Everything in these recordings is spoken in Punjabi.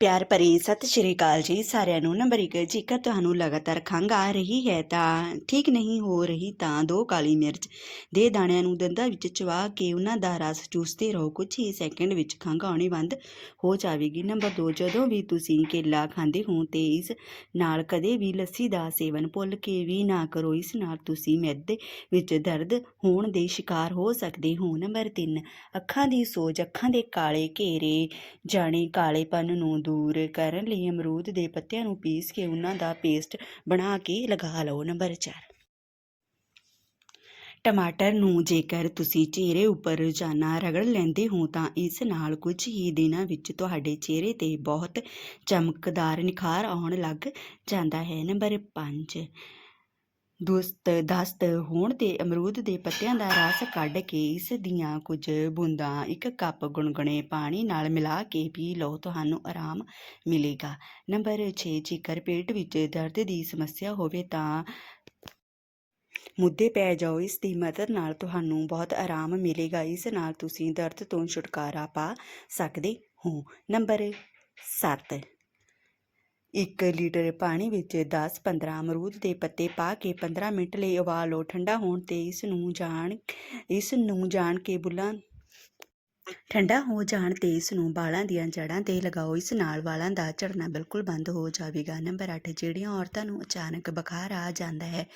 ਪਿਆਰ ਭਰੀ ਸਤਿ ਸ਼੍ਰੀ ਅਕਾਲ ਜੀ ਸਾਰਿਆਂ ਨੂੰ। ਨੰਬਰ 1 ਜੇਕਰ ਤੁਹਾਨੂੰ ਲਗਾਤਾਰ ਖੰਘ ਆ ਰਹੀ ਹੈ ਤਾਂ ਠੀਕ ਨਹੀਂ ਹੋ ਰਹੀ ਤਾਂ ਦੋ ਕਾਲੀ ਮਿਰਚ ਦੇ ਦਾਣਿਆਂ ਨੂੰ ਦੰਦਾਂ ਵਿੱਚ ਚਵਾ ਕੇ ਉਹਨਾਂ ਦਾ ਰਸ ਚੂਸਦੇ ਰਹੋ। ਕੁਝ ਹੀ ਸੈਕਿੰਡ ਵਿੱਚ ਖੰਘ ਆਉਣੀ ਬੰਦ ਹੋ ਜਾਵੇਗੀ। ਨੰਬਰ 2 ਜਦੋਂ ਵੀ ਤੁਸੀਂ ਕੇਲਾ ਖਾਂਦੇ ਹੋ ਤੇ ਇਸ ਨਾਲ ਕਦੇ ਵੀ ਲੱਸੀ ਦਾ ਸੇਵਨ ਭੁੱਲ ਕੇ ਵੀ ਨਾ ਕਰੋ, ਇਸ ਨਾਲ ਤੁਸੀਂ ਮੈਦੇ ਵਿੱਚ ਦਰਦ ਹੋਣ ਦੇ ਸ਼ਿਕਾਰ ਹੋ ਸਕਦੇ ਹੋ। ਨੰਬਰ 3 ਅੱਖਾਂ ਦੀ ਸੋਜ, ਅੱਖਾਂ ਦੇ ਕਾਲੇ ਘੇਰੇ, ਜਾਣੇ ਕਾਲੇਪਨ ਨੂੰ ਦੂਰ ਕਰਨ ਲਈ ਅਮਰੂਦ ਦੇ ਪੱਤਿਆਂ ਨੂੰ ਪੀਸ ਕੇ ਉਹਨਾਂ ਦਾ ਪੇਸਟ ਬਣਾ ਕੇ ਲਗਾ ਲਓ, ਨੰਬਰ 4 ਟਮਾਟਰ ਨੂੰ ਜੇਕਰ ਤੁਸੀਂ ਚਿਹਰੇ ਉੱਪਰ ਰੋਜ਼ਾਨਾ ਰਗੜ ਲੈਂਦੇ ਹੋ, ਤਾਂ ਇਸ ਨਾਲ ਕੁਝ ਹੀ ਦਿਨਾਂ ਵਿੱਚ ਤੁਹਾਡੇ ਚਿਹਰੇ ਤੇ ਬਹੁਤ ਚਮਕਦਾਰ ਨਿਖਾਰ ਆਉਣ ਲੱਗ ਜਾਂਦਾ ਹੈ। ਨੰਬਰ 5 ਦੁਸਤ ਦਸਤ ਹੋਣ ਤੇ ਅਮਰੂਦ ਦੇ ਪੱਤਿਆਂ ਦਾ ਰਸ ਕੱਢ ਕੇ ਇਸ ਦੀਆਂ ਕੁਝ ਬੂੰਦਾਂ ਇੱਕ ਕੱਪ ਗੁਣਗੁਣੇ ਪਾਣੀ ਨਾਲ ਮਿਲਾ ਕੇ ਪੀ ਲਓ, ਤੁਹਾਨੂੰ ਆਰਾਮ ਮਿਲੇਗਾ। ਨੰਬਰ 6 ਜੇਕਰ ਪੇਟ ਵਿੱਚ ਦਰਦ ਦੀ ਸਮੱਸਿਆ ਹੋਵੇ ਤਾਂ ਮੁੱਦੇ ਪੈ ਜਾਓ, ਇਸ ਦੀ ਮਦਦ ਨਾਲ ਤੁਹਾਨੂੰ ਬਹੁਤ ਆਰਾਮ ਮਿਲੇਗਾ। ਇਸ ਨਾਲ ਤੁਸੀਂ ਦਰਦ ਤੋਂ ਛੁਟਕਾਰਾ ਪਾ ਸਕਦੇ ਹੋ। ਨੰਬਰ 7 ਇੱਕ ਲੀਟਰ ਪਾਣੀ ਵਿੱਚ 10-15 ਅਮਰੂਦ ਦੇ ਪੱਤੇ ਪਾ ਕੇ 15 ਮਿੰਟ ਲਈ ਉਬਾਲੋ ਠੰਡਾ ਹੋਣ ਤੇ ਇਸ ਨੂੰ ਜਾਣ, ਇਸ ਨੂੰ ਜਾਣ ਕੇ ਬੁੱਲਾਂ ਠੰਡਾ ਹੋ ਜਾਣ ਤੇ ਇਸ ਨੂੰ ਵਾਲਾਂ ਦੀਆਂ ਜੜ੍ਹਾਂ ਤੇ ਲਗਾਓ। ਇਸ ਨਾਲ ਵਾਲਾਂ ਦਾ ਝੜਨਾ ਬਿਲਕੁਲ ਬੰਦ ਹੋ ਜਾਵੇਗਾ। ਨੰਬਰ 8 ਜਿਹੜੀਆਂ ਔਰਤਾਂ ਨੂੰ ਅਚਾਨਕ ਬੁਖਾਰ ਆ ਜਾਂਦਾ ਹੈ,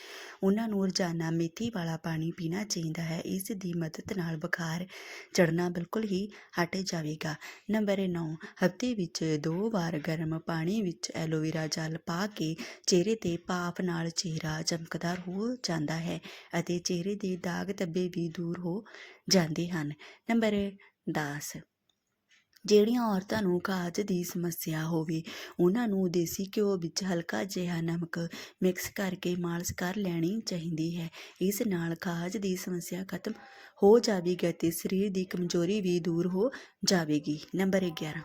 ਉਹਨਾਂ ਨੂੰ ਰੋਜ਼ਾਨਾ ਮੇਥੀ ਵਾਲਾ ਪਾਣੀ ਪੀਣਾ ਚਾਹੀਦਾ ਹੈ। ਇਸ ਦੀ ਮਦਦ ਨਾਲ ਬੁਖਾਰ ਚੜਨਾ ਬਿਲਕੁਲ ਹੀ ਹਟ ਜਾਵੇਗਾ। ਨੰਬਰ 9 ਹਫ਼ਤੇ ਵਿੱਚ ਦੋ ਵਾਰ ਗਰਮ ਪਾਣੀ ਵਿੱਚ ਐਲੋਵੇਰਾ ਜਲ ਪਾ ਕੇ ਚਿਹਰੇ ਤੇ ਭਾਪ ਨਾਲ ਚਿਹਰਾ ਚਮਕਦਾਰ ਹੋ ਜਾਂਦਾ ਹੈ ਅਤੇ ਚਿਹਰੇ ਦੇ ਦਾਗ ਧੱਬੇ ਵੀ ਦੂਰ ਹੋ ਜਾਂਦੇ ਹਨ। ਨੰਬਰ ਦਾਸ। ਜਿਹੜੀਆਂ ਔਰਤਾਂ ਨੂੰ ਕਾਜ ਦੀ ਸਮੱਸਿਆ ਹੋਵੇ, ਉਹਨਾਂ ਨੂੰ ਦੇਸੀ ਘਿਓ ਵਿੱਚ ਹਲਕਾ ਜਿਹਾ ਨਮਕ ਮਿਕਸ ਕਰਕੇ ਮਾਲਿਸ਼ ਕਰ ਲੈਣੀ ਚਾਹੀਦੀ ਹੈ। ਇਸ ਨਾਲ ਕਾਜ ਦੀ ਸਮੱਸਿਆ ਖਤਮ ਹੋ ਜਾਵੇਗੀ ਅਤੇ ਸਰੀਰ ਦੀ ਕਮਜ਼ੋਰੀ ਵੀ ਦੂਰ ਹੋ ਜਾਵੇਗੀ। ਨੰਬਰ 11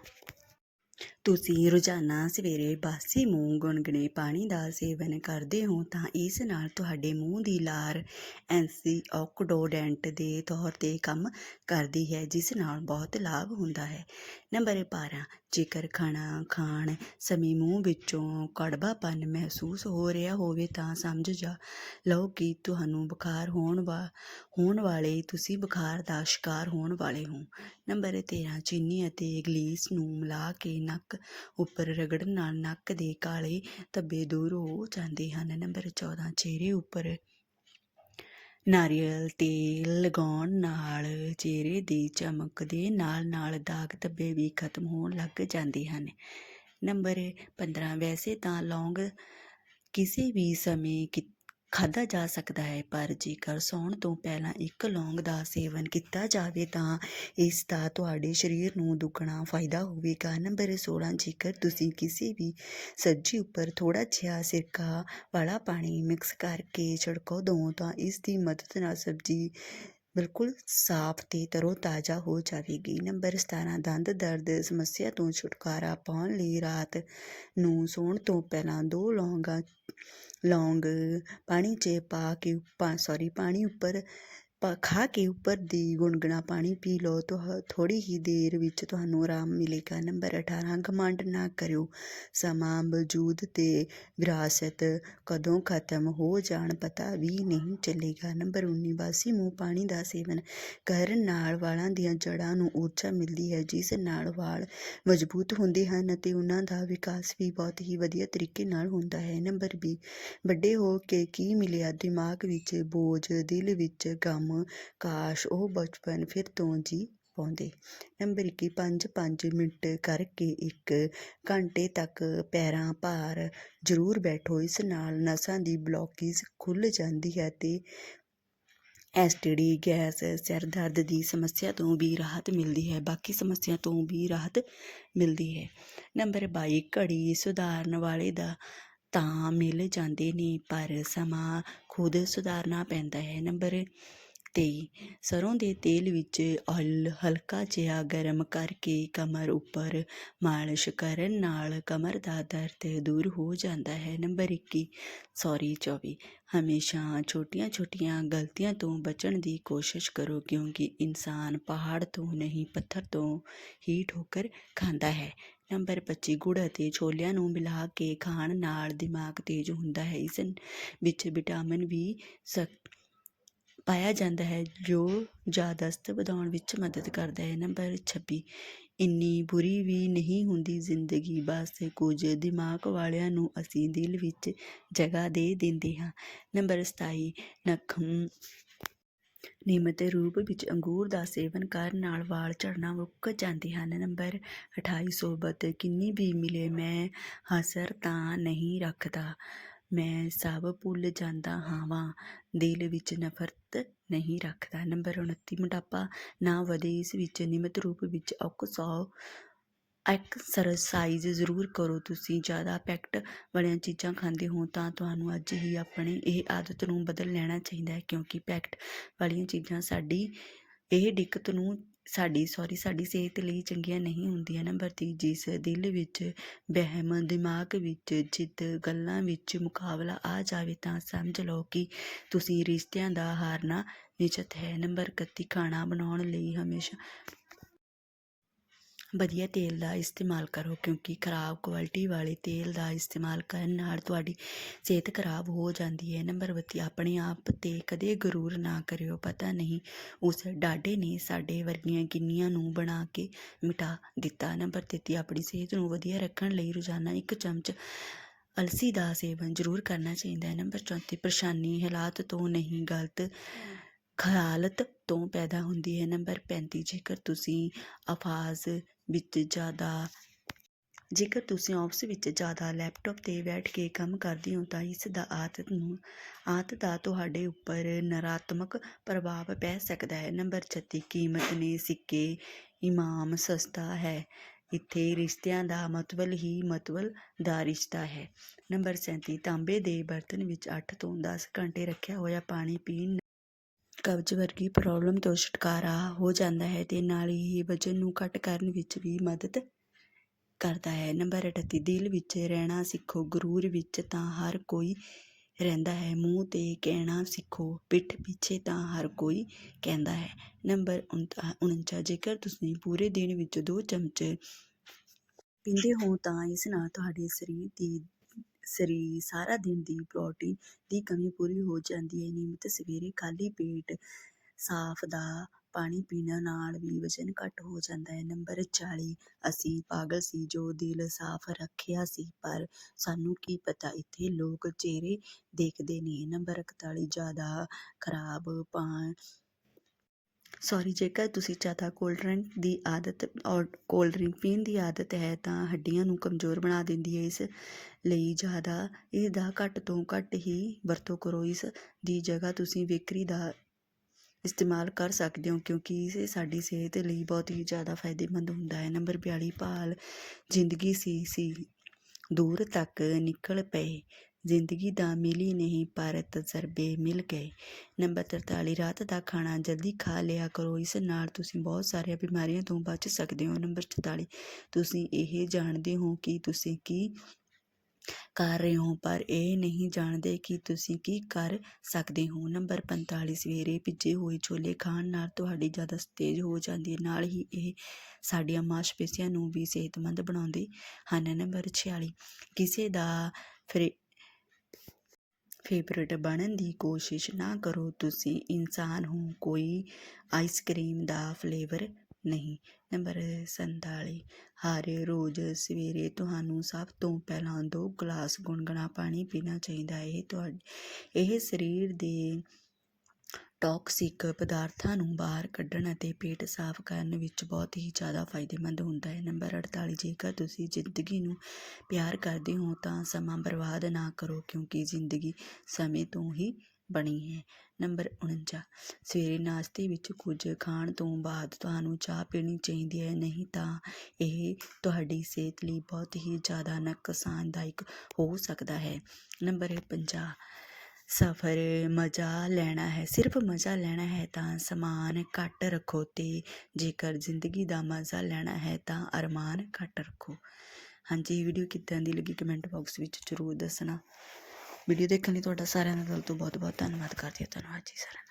ਤੁਸੀਂ ਰੋਜ਼ਾਨਾ ਸਵੇਰੇ ਬਾਸੀ ਮੂੰਹ ਗੁਨਗੁਨੇ ਪਾਣੀ ਦਾ ਸੇਵਨ ਕਰਦੇ ਹੋ ਤਾਂ ਇਸ ਨਾਲ ਤੁਹਾਡੇ ਮੂੰਹ ਦੀ ਲਾਰ ਐਂਟੀਆਕਸੀਡੈਂਟ ਦੇ ਤੌਰ ਤੇ ਕੰਮ ਕਰਦੀ ਹੈ, ਜਿਸ ਨਾਲ ਬਹੁਤ ਲਾਭ ਹੁੰਦਾ ਹੈ। ਨੰਬਰ 12 ਜੇਕਰ ਖਾਣਾ ਖਾਣ ਸਮੇਂ ਮੂੰਹ ਵਿੱਚੋਂ ਕੜਵਾਪਨ ਮਹਿਸੂਸ ਹੋ ਰਿਹਾ ਹੋਵੇ ਤਾਂ ਸਮਝ ਜਾ ਲਓ ਕਿ ਤੁਹਾਨੂੰ ਬੁਖਾਰ ਹੋਣ ਵਾ, ਹੋਣ ਵਾਲੇ, ਤੁਸੀਂ ਬੁਖਾਰ ਦਾ ਸ਼ਿਕਾਰ ਹੋਣ ਵਾਲੇ ਹੋ। ਨੰਬਰ 13 ਚੀਨੀ ਅਤੇ ਗਲੀਸ ਨੂੰ ਮਿਲਾ ਕੇ ਨੱਕ ਉੱਪਰ ਰਗੜਨ ਨਾਲ ਨੱਕ ਦੇ ਕਾਲੇ ਧੱਬੇ ਦੂਰ ਹੋ ਜਾਂਦੇ ਹਨ। ਨੰਬਰ 14 ਚਿਹਰੇ ਉੱਪਰ ਨਾਰੀਅਲ ਤੇਲ ਲਗਾਉਣ ਨਾਲ ਚਿਹਰੇ ਦੀ ਚਮਕ ਦੇ ਨਾਲ ਨਾਲ ਦਾਗ ਧੱਬੇ ਵੀ ਖਤਮ ਹੋਣ ਲੱਗ ਜਾਂਦੇ ਹਨ। ਨੰਬਰ 15 ਵੈਸੇ ਤਾਂ ਲੌਂਗ ਕਿਸੇ ਵੀ ਸਮੇਂ ਖਾਧਾ ਜਾ ਸਕਦਾ ਹੈ, ਪਰ ਜੇਕਰ ਸੌਣ ਤੋਂ ਪਹਿਲਾਂ ਇੱਕ ਲੌਂਗ ਦਾ ਸੇਵਨ ਕੀਤਾ ਜਾਵੇ ਤਾਂ ਇਸ ਦਾ ਤੁਹਾਡੇ ਸਰੀਰ ਨੂੰ ਦੁੱਗਣਾ ਫਾਇਦਾ ਹੋਵੇਗਾ। ਨੰਬਰ 16 ਜੇਕਰ ਤੁਸੀਂ ਕਿਸੇ ਵੀ ਸਬਜ਼ੀ ਉੱਪਰ ਥੋੜਾ ਜਿਹਾ ਸਿਰਕਾ ਵਾਲਾ ਪਾਣੀ ਮਿਕਸ ਕਰਕੇ ਛਿੜਕੋ ਦੋ ਤਾਂ ਇਸ ਦੀ ਮਦਦ ਨਾਲ ਸਬਜ਼ੀ ਬਿਲਕੁਲ ਸਾਫ਼ ਤੇ ਤਰੋ ਤਾਜ਼ਾ ਹੋ ਜਾਵੇਗੀ। ਨੰਬਰ 17 ਦੰਦ ਦਰਦ ਸਮੱਸਿਆ ਤੋਂ ਛੁਟਕਾਰਾ ਪਾਉਣ ਲਈ ਰਾਤ ਨੂੰ ਸੌਣ ਤੋਂ ਪਹਿਲਾਂ ਦੋ ਲੌਂਗਾਂ, ਲੌਂਗ ਪਾਣੀ 'ਚ ਪਾ ਕੇ ਪਾ ਸੌਰੀ ਪਾਣੀ ਉੱਪਰ ਖਾ ਕੇ ਉੱਪਰ ਦੀ ਗੁਨਗੁਣਾ ਪਾਣੀ ਪੀ ਲਓ ਤਾਂ ਥੋੜੀ ਹੀ ਦੇਰ ਵਿੱਚ ਤੁਹਾਨੂੰ ਆਰਾਮ ਮਿਲੇਗਾ। ਨੰਬਰ 18 ਘਮੰਡ ਨਾ ਕਰਿਓ। ਸਮਾਂ ਵਜੂਦ ਤੇ ਵਿਰਾਸਤ ਕਦੋਂ ਖਤਮ ਹੋ ਜਾਣ ਪਤਾ ਵੀ ਨਹੀਂ ਚੱਲੇਗਾ। ਨੰਬਰ 19 ਬਾਸੀ ਮੂੰਹ ਪਾਣੀ ਦਾ ਸੇਵਨ ਕਰਨ ਨਾਲ ਵਾਲਾਂ ਦੀਆਂ ਜੜ੍ਹਾਂ ਨੂੰ ਊਰਜਾ ਮਿਲਦੀ ਹੈ, ਜਿਸ ਨਾਲ ਵਾਲ ਮਜ਼ਬੂਤ ਹੁੰਦੇ ਹਨ ਅਤੇ ਉਹਨਾਂ ਦਾ ਵਿਕਾਸ ਵੀ ਬਹੁਤ ਹੀ ਵਧੀਆ ਤਰੀਕੇ ਨਾਲ ਹੁੰਦਾ ਹੈ। ਨੰਬਰ 20 ਵੱਡੇ ਹੋ ਕੇ ਕੀ ਮਿਲਿਆ? ਦਿਮਾਗ ਵਿੱਚ, ਬੋਝ, ਦਿਲ ਵਿੱਚ, ਗਮ ਕਾਸ਼ ਉਹ ਬਚਪਨ ਫਿਰ ਤੋਂ ਜੀ ਪਾਉਂਦੇ। ਨੰਬਰ 21 ਪੰਜ ਪੰਜ ਮਿੰਟ ਕਰਕੇ ਇੱਕ ਘੰਟੇ ਤੱਕ ਪੈਰਾਂ ਭਾਰ ਜ਼ਰੂਰ ਬੈਠੋ। ਇਸ ਨਾਲ ਨਸਾਂ ਦੀ ਬਲੌਕੇਜ ਖੁੱਲ ਜਾਂਦੀ ਹੈ ਤੇ ਐਸਟੀਡੀ ਗੈਸ ਸਿਰ ਦਰਦ ਦੀ ਸਮੱਸਿਆ ਤੋਂ ਵੀ ਰਾਹਤ ਮਿਲਦੀ ਹੈ, ਬਾਕੀ ਸਮੱਸਿਆ ਤੋਂ ਵੀ ਰਾਹਤ ਮਿਲਦੀ ਹੈ। ਨੰਬਰ 22 ਘੜੀ ਸੁਧਾਰਨ ਵਾਲੇ ਦਾ ਤਾਂ ਮਿਲ ਜਾਂਦੇ ਨੇ, ਪਰ ਸਮਾਂ ਖੁਦ ਸੁਧਾਰਨਾ ਪੈਂਦਾ ਹੈ। ਨੰਬਰ 23 ਸਰ੍ਹੋਂ ਦੇ ਤੇਲ ਵਿੱਚ ਆਇਲ ਹਲਕਾ ਜਿਹਾ ਗਰਮ ਕਰਕੇ ਕਮਰ ਉੱਪਰ ਮਾਲਿਸ਼ ਕਰਨ ਨਾਲ ਕਮਰ ਦਾ ਦਰਦ ਦੂਰ ਹੋ ਜਾਂਦਾ ਹੈ। ਨੰਬਰ 21 ਸੌਰੀ 24 ਹਮੇਸ਼ਾ ਛੋਟੀਆਂ-ਛੋਟੀਆਂ ਗਲਤੀਆਂ ਤੋਂ ਬਚਣ ਦੀ ਕੋਸ਼ਿਸ਼ ਕਰੋ ਕਿਉਂਕਿ ਇਨਸਾਨ ਪਹਾੜ ਤੋਂ ਨਹੀਂ, ਪੱਥਰ ਤੋਂ ਹੀ ਠੋਕਰ ਖਾਂਦਾ ਹੈ। ਨੰਬਰ 25 ਗੁੜ ਅਤੇ ਛੋਲਿਆਂ ਨੂੰ ਮਿਲਾ ਕੇ ਖਾਣ ਨਾਲ ਦਿਮਾਗ ਤੇਜ਼ ਹੁੰਦਾ ਹੈ। ਇਸ ਵਿੱਚ ਵਿਟਾਮਿਨ ਵੀ ਸ- ਪਾਇਆ ਜਾਂਦਾ ਹੈ, ਜੋ ਯਾਦਦਾਸ਼ਤ ਵਧਾਉਣ ਵਿੱਚ ਮਦਦ ਕਰਦਾ ਹੈ। ਨੰਬਰ 26 ਇੰਨੀ ਬੁਰੀ ਵੀ ਨਹੀਂ ਹੁੰਦੀ ਜ਼ਿੰਦਗੀ, ਬਸ ਕੁਝ ਦਿਮਾਗ ਵਾਲਿਆਂ ਨੂੰ ਅਸੀਂ ਦਿਲ ਵਿੱਚ ਜਗ੍ਹਾ ਦੇ ਦਿੰਦੇ ਹਾਂ। ਨੰਬਰ 27 ਨਖਮ ਨਿਯਮਿਤ ਰੂਪ ਵਿੱਚ ਅੰਗੂਰ ਦਾ ਸੇਵਨ ਕਰਨ ਨਾਲ ਵਾਲ ਝੜਨਾ ਰੁਕ ਜਾਂਦੇ ਹਨ। ਨੰਬਰ 28 ਸੋਬਤ ਕਿੰਨੀ ਵੀ ਮਿਲੇ, ਮੈਂ ਹਸਰ ਤਾਂ ਨਹੀਂ ਰੱਖਦਾ। ਮੈਂ ਸਭ ਭੁੱਲ ਜਾਂਦਾ ਹਾਂ ਵਾਂ ਦਿਲ ਵਿੱਚ ਨਫ਼ਰਤ ਨਹੀਂ ਰੱਖਦਾ। ਨੰਬਰ 29 ਮੋਟਾਪਾ ਨਾ ਵਧੇ। ਇਸ ਵਿੱਚ ਨਿਯਮਿਤ ਰੂਪ ਵਿੱਚ ਔਕਸੋ ਐਕਸਰਸਾਈਜ਼ ਜ਼ਰੂਰ ਕਰੋ। ਤੁਸੀਂ ਜ਼ਿਆਦਾ ਪੈਕਟ ਵਾਲੀਆਂ ਚੀਜ਼ਾਂ ਖਾਂਦੇ ਹੋ ਤਾਂ ਤੁਹਾਨੂੰ ਅੱਜ ਹੀ ਆਪਣੀ ਇਹ ਆਦਤ ਨੂੰ ਬਦਲ ਲੈਣਾ ਚਾਹੀਦਾ ਹੈ ਕਿਉਂਕਿ ਪੈਕਟ ਵਾਲੀਆਂ ਚੀਜ਼ਾਂ ਸਾਡੀ ਇਹ ਦਿੱਕਤ ਨੂੰ ਸਾਡੀ ਸੌਰੀ ਸਾਡੀ ਸਿਹਤ ਲਈ ਚੰਗੀਆਂ ਨਹੀਂ ਹੁੰਦੀਆਂ ਨੰਬਰ 30 ਜਿਸ ਦਿਲ ਵਿੱਚ, ਵਹਿਮ, ਦਿਮਾਗ ਵਿੱਚ, ਜਿੱਦ, ਗੱਲਾਂ ਵਿੱਚ ਮੁਕਾਬਲਾ ਆ ਜਾਵੇ ਤਾਂ ਸਮਝ ਲਓ ਕਿ ਤੁਸੀਂ ਰਿਸ਼ਤਿਆਂ ਦਾ ਹਾਰਨਾ ਨਿਸ਼ਚਿਤ ਹੈ। ਨੰਬਰ 31 ਖਾਣਾ ਬਣਾਉਣ ਲਈ ਹਮੇਸ਼ਾ ਵਧੀਆ ਤੇਲ ਦਾ ਇਸਤੇਮਾਲ ਕਰੋ, ਕਿਉਂਕਿ ਖਰਾਬ ਕੁਆਲਿਟੀ ਵਾਲੇ ਤੇਲ ਦਾ ਇਸਤੇਮਾਲ ਕਰਨ ਨਾਲ ਤੁਹਾਡੀ ਸਿਹਤ ਖਰਾਬ ਹੋ ਜਾਂਦੀ ਹੈ। ਨੰਬਰ 32 ਆਪਣੇ ਆਪ ਤੇ ਕਦੇ ਗਰੂਰ ਨਾ ਕਰਿਓ, ਪਤਾ ਨਹੀਂ ਉਸ ਡਾਡੇ ਨੇ ਸਾਡੇ ਵਰਗੀਆਂ ਕਿੰਨੀਆਂ ਨੂੰ ਬਣਾ ਕੇ ਮਿਟਾ ਦਿੱਤਾ। ਨੰਬਰ 33 ਆਪਣੀ ਸਿਹਤ ਨੂੰ ਵਧੀਆ ਰੱਖਣ ਲਈ ਰੋਜ਼ਾਨਾ ਇੱਕ ਚਮਚ ਅਲਸੀ ਦਾ ਸੇਵਨ ਜ਼ਰੂਰ ਕਰਨਾ ਚਾਹੀਦਾ ਹੈ। ਨੰਬਰ 34 ਪਰੇਸ਼ਾਨੀ ਹਾਲਾਤ ਤੋਂ ਨਹੀਂ, ਗਲਤ ਖਿਆਲਤ ਤੋਂ ਪੈਦਾ ਹੁੰਦੀ ਹੈ। ਨੰਬਰ 35 ਜੇਕਰ ਤੁਸੀਂ ਆਫਾਜ਼ ਵਿੱਚ ਜ਼ਿਆਦਾ, ਜੇਕਰ ਤੁਸੀਂ ਆਫਿਸ ਵਿੱਚ ਜ਼ਿਆਦਾ ਲੈਪਟਾਪ ਤੇ ਬੈਠ ਕੇ ਕੰਮ ਕਰਦੇ ਹੋ ਤਾਂ ਇਸ ਦਾ ਆਦਤ ਨੂੰ, ਆਦਤ ਦਾ ਤੁਹਾਡੇ ਉੱਪਰ ਨਕਾਰਾਤਮਕ ਪ੍ਰਭਾਵ ਪੈ ਸਕਦਾ ਹੈ। ਨੰਬਰ 36 ਕੀਮਤ ਨੇ ਸਿੱਕੇ ਇਮਾਮ ਸਸਤਾ ਹੈ। ਇੱਥੇ ਰਿਸ਼ਤਿਆਂ ਦਾ ਮਤਵਲ ਹੀ ਮਤਵਲ ਦਾ ਰਿਸ਼ਤਾ ਹੈ। ਨੰਬਰ 37 ਤਾਂਬੇ ਦੇ ਬਰਤਨ ਵਿੱਚ 8 ਤੋਂ 10 ਘੰਟੇ ਰੱਖਿਆ ਹੋਇਆ ਪਾਣੀ ਪੀਣ ਕਬਜ਼ ਵਰਗੀ ਪ੍ਰੋਬਲਮ ਤੋਂ ਛੁਟਕਾਰਾ ਹੋ ਜਾਂਦਾ ਹੈ ਅਤੇ ਨਾਲ ਹੀ ਵਜ਼ਨ ਨੂੰ ਘੱਟ ਕਰਨ ਵਿੱਚ ਵੀ ਮਦਦ ਕਰਦਾ ਹੈ। ਨੰਬਰ 38 ਦਿਲ ਵਿੱਚ ਰਹਿਣਾ ਸਿੱਖੋ, ਗਰੂਰ ਵਿੱਚ ਤਾਂ ਹਰ ਕੋਈ ਰਹਿੰਦਾ ਹੈ, ਮੂੰਹ ਤੇ ਕਹਿਣਾ ਸਿੱਖੋ, ਪਿੱਠ ਪਿੱਛੇ ਤਾਂ ਹਰ ਕੋਈ ਕਹਿੰਦਾ ਹੈ। ਨੰਬਰ 49 ਜੇਕਰ ਤੁਸੀਂ ਪੂਰੇ ਦਿਨ ਵਿੱਚ ਦੋ ਚਮਚੇ ਪੀਂਦੇ ਹੋ ਤਾਂ ਇਸ ਨਾਲ ਤੁਹਾਡੇ ਸਰੀਰ ਦੀ ਸਰੀਰ ਸਾਰਾ ਦਿਨ ਦੀ ਪ੍ਰੋਟੀਨ ਦੀ ਕਮੀ ਪੂਰੀ ਹੋ ਜਾਂਦੀ ਹੈ। ਨਿਯਮਿਤ ਸਵੇਰੇ ਖਾਲੀ ਪੇਟ ਸਾਫ਼ ਦਾ ਪਾਣੀ ਪੀਣ ਨਾਲ ਵੀ ਵਜ਼ਨ ਘੱਟ ਹੋ ਜਾਂਦਾ ਹੈ। ਨੰਬਰ 40 ਅਸੀਂ ਪਾਗਲ ਸੀ ਜੋ ਦਿਲ ਸਾਫ਼ ਰੱਖਿਆ ਸੀ, ਪਰ ਸਾਨੂੰ ਕੀ ਪਤਾ, ਇੱਥੇ ਲੋਕ ਚਿਹਰੇ ਦੇਖਦੇ ਨੇ। ਨੰਬਰ 41 ਜ਼ਿਆਦਾ ਖਰਾਬ ਪਾ ਸੌਰੀ ਜੇਕਰ ਤੁਸੀਂ ਜ਼ਿਆਦਾ ਕੋਲਡ ਡਰਿੰਕ ਦੀ ਆਦਤ ਔਰ ਕੋਲਡ ਡਰਿੰਕ ਪੀਣ ਦੀ ਆਦਤ ਹੈ, ਤਾਂ ਹੱਡੀਆਂ ਨੂੰ ਕਮਜ਼ੋਰ ਬਣਾ ਦਿੰਦੀ ਹੈ। ਇਸ ਲਈ ਜ਼ਿਆਦਾ ਇਸ ਦਾ ਘੱਟ ਤੋਂ ਘੱਟ ਹੀ ਵਰਤੋਂ ਕਰੋ। ਇਸ ਦੀ ਜਗ੍ਹਾ ਤੁਸੀਂ ਬੇਕਰੀ ਦਾ ਇਸਤੇਮਾਲ ਕਰ ਸਕਦੇ ਹੋ, ਕਿਉਂਕਿ ਇਹ ਸਾਡੀ ਸਿਹਤ ਲਈ ਬਹੁਤ ਹੀ ਜ਼ਿਆਦਾ ਫਾਇਦੇਮੰਦ ਹੁੰਦਾ ਹੈ। ਨੰਬਰ 42 ਭਾਲ ਜ਼ਿੰਦਗੀ ਸੀ ਸੀ। ਦੂਰ ਤੱਕ ਨਿਕਲ ਪਏ। ਜ਼ਿੰਦਗੀ ਦਾ ਮਿਲੀ ਨਹੀਂ, ਪਰ ਤਜਰਬੇ ਮਿਲ ਗਏ। ਨੰਬਰ 43 ਰਾਤ ਦਾ ਖਾਣਾ ਜਲਦੀ ਖਾ ਲਿਆ ਕਰੋ। ਇਸ ਨਾਲ ਤੁਸੀਂ ਬਹੁਤ ਸਾਰੀਆਂ ਬਿਮਾਰੀਆਂ ਤੋਂ ਬਚ ਸਕਦੇ ਹੋ। ਨੰਬਰ 44 ਤੁਸੀਂ ਇਹ ਜਾਣਦੇ ਹੋ ਕਿ ਤੁਸੀਂ ਕੀ ਕਰ ਰਹੇ ਹੋ, ਪਰ ਇਹ ਨਹੀਂ ਜਾਣਦੇ ਕਿ ਤੁਸੀਂ ਕੀ ਕਰ ਸਕਦੇ ਹੋ। ਨੰਬਰ 45 ਸਵੇਰੇ ਭਿੱਜੇ ਹੋਏ ਛੋਲੇ ਖਾਣ ਨਾਲ ਤੁਹਾਡੀ ਜ਼ਿਆਦਾ ਤੇਜ਼ ਹੋ ਜਾਂਦੀ ਹੈ। ਨਾਲ ਹੀ ਇਹ ਸਾਡੀਆਂ ਮਾਸਪੇਸ਼ੀਆਂ ਨੂੰ ਵੀ ਸਿਹਤਮੰਦ ਬਣਾਉਂਦੇ ਹਨ। ਨੰਬਰ 46 ਕਿਸੇ ਦਾ ਫਰੇ ਫੇਵਰਟ ਬਣਨ ਦੀ ਕੋਸ਼ਿਸ਼ ਨਾ ਕਰੋ। ਤੁਸੀਂ ਇਨਸਾਨ ਹੋ, ਕੋਈ ਆਈਸਕ੍ਰੀਮ ਦਾ ਫਲੇਵਰ ਨਹੀਂ। ਨੰਬਰ 47 ਹਰ ਰੋਜ਼ ਸਵੇਰੇ ਤੁਹਾਨੂੰ ਸਭ ਤੋਂ ਪਹਿਲਾਂ ਦੋ ਗਲਾਸ ਗੁਨਗੁਣਾ ਪਾਣੀ ਪੀਣਾ ਚਾਹੀਦਾ ਹੈ। ਇਹ ਤੁਹਾਡੇ, ਇਹ ਸਰੀਰ ਦੇ ਟੌਕਸਿਕ ਪਦਾਰਥਾਂ ਨੂੰ ਬਾਹਰ ਕੱਢਣ ਅਤੇ ਪੇਟ ਸਾਫ਼ ਕਰਨ ਵਿੱਚ ਬਹੁਤ ਹੀ ਜ਼ਿਆਦਾ ਫਾਇਦੇਮੰਦ ਹੁੰਦਾ ਹੈ। ਨੰਬਰ 48 ਜੇਕਰ ਤੁਸੀਂ ਜ਼ਿੰਦਗੀ ਨੂੰ ਪਿਆਰ ਕਰਦੇ ਹੋ, ਤਾਂ ਸਮਾਂ ਬਰਬਾਦ ਨਾ ਕਰੋ, ਕਿਉਂਕਿ ਜ਼ਿੰਦਗੀ ਸਮੇਂ ਤੋਂ ਹੀ ਬਣੀ ਹੈ। ਨੰਬਰ 49 ਸਵੇਰੇ ਨਾਸ਼ਤੇ ਵਿੱਚ ਕੁਝ ਖਾਣ ਤੋਂ ਬਾਅਦ ਤੁਹਾਨੂੰ ਚਾਹ ਪੀਣੀ ਚਾਹੀਦੀ ਹੈ, ਨਹੀਂ ਤਾਂ ਇਹ ਤੁਹਾਡੀ ਸਿਹਤ ਲਈ ਬਹੁਤ ਹੀ ਜ਼ਿਆਦਾ ਨੁਕਸਾਨਦਾਇਕ ਹੋ ਸਕਦਾ ਹੈ। ਨੰਬਰ 50 ਸਫ਼ਰ ਮਜ਼ਾ ਲੈਣਾ ਹੈ, ਸਿਰਫ ਮਜ਼ਾ ਲੈਣਾ ਹੈ ਤਾਂ ਸਮਾਨ ਘੱਟ ਰੱਖੋ ਅਤੇ ਜੇਕਰ ਜ਼ਿੰਦਗੀ ਦਾ ਮਜ਼ਾ ਲੈਣਾ ਹੈ ਤਾਂ ਅਰਮਾਨ ਘੱਟ ਰੱਖੋ। ਹਾਂਜੀ, ਵੀਡੀਓ ਕਿੱਦਾਂ ਦੀ ਲੱਗੀ ਕਮੈਂਟ ਬਾਕਸ ਵਿੱਚ ਜ਼ਰੂਰ ਦੱਸਣਾ। ਵੀਡੀਓ ਦੇਖਣ ਲਈ ਤੁਹਾਡਾ ਸਾਰਿਆਂ ਦਾ ਦਿਲ ਤੋਂ ਬਹੁਤ ਬਹੁਤ ਧੰਨਵਾਦ ਕਰਦੀ ਹਾਂ, ਧੰਨਵਾਦ ਜੀ ਸਾਰਿਆਂ ਦਾ।